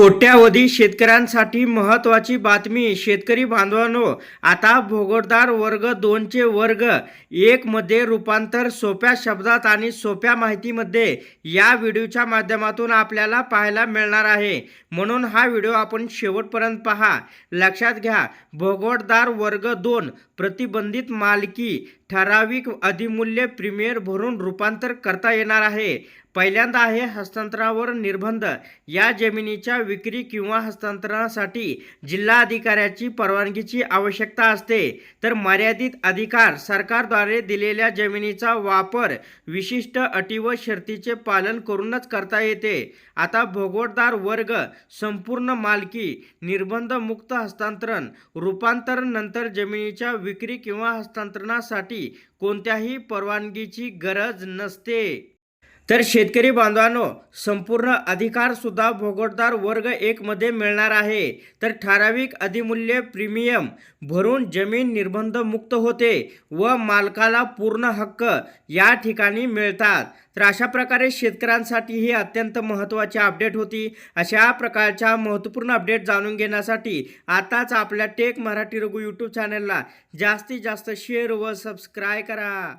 कोट्यावधी शेतकऱ्यांसाठी महत्त्वाची बातमी शेतकरी बांधवांनो आता भोगोटदार वर्ग दोनचे वर्ग एक मध्ये रूपांतर सोप्या शब्दात आणि सोप्या माहितीमध्ये या व्हिडिओच्या माध्यमातून आपल्याला पाहायला मिळणार आहे. म्हणून हा व्हिडिओ आपण शेवटपर्यंत पहा. लक्षात घ्या भोगोटदार वर्ग दोन प्रतिबंधित मालकी ठराविक अधिमूल्य प्रीमियर भरून रूपांतर करता येणार आहे. पहिल्यांदा आहे हस्तांतरणावर निर्बंध. या जमिनीच्या विक्री किंवा हस्तांतरणासाठी जिल्हाधिकाऱ्याची परवानगीची आवश्यकता असते. तर मर्यादित अधिकार सरकारद्वारे दिलेल्या जमिनीचा वापर विशिष्ट अटी व शर्तीचे पालन करूनच करता येते. आता भोगवटदार वर्ग संपूर्ण मालकी निर्बंध मुक्त हस्तांतरण रूपांतरण नंतर जमिनीच्या विक्री किंवा हस्तांतरणासाठी कोणत्याही परवानगीची गरज नसते. तर शेतकरी बांधवांनो संपूर्ण अधिकारसुद्धा भोगटदार वर्ग एकमध्ये मिळणार आहे. तर ठराविक अधिमूल्य प्रीमियम भरून जमीन निर्बंधमुक्त होते व मालकाला पूर्ण हक्क या ठिकाणी मिळतात. तर अशा प्रकारे शेतकऱ्यांसाठी ही अत्यंत महत्त्वाची अपडेट होती. अशा प्रकारच्या महत्त्वपूर्ण अपडेट जाणून घेण्यासाठी आताच आपल्या टेक मराठी रघु यूट्यूब चॅनलला जास्तीत जास्त शेअर व सबस्क्राय करा.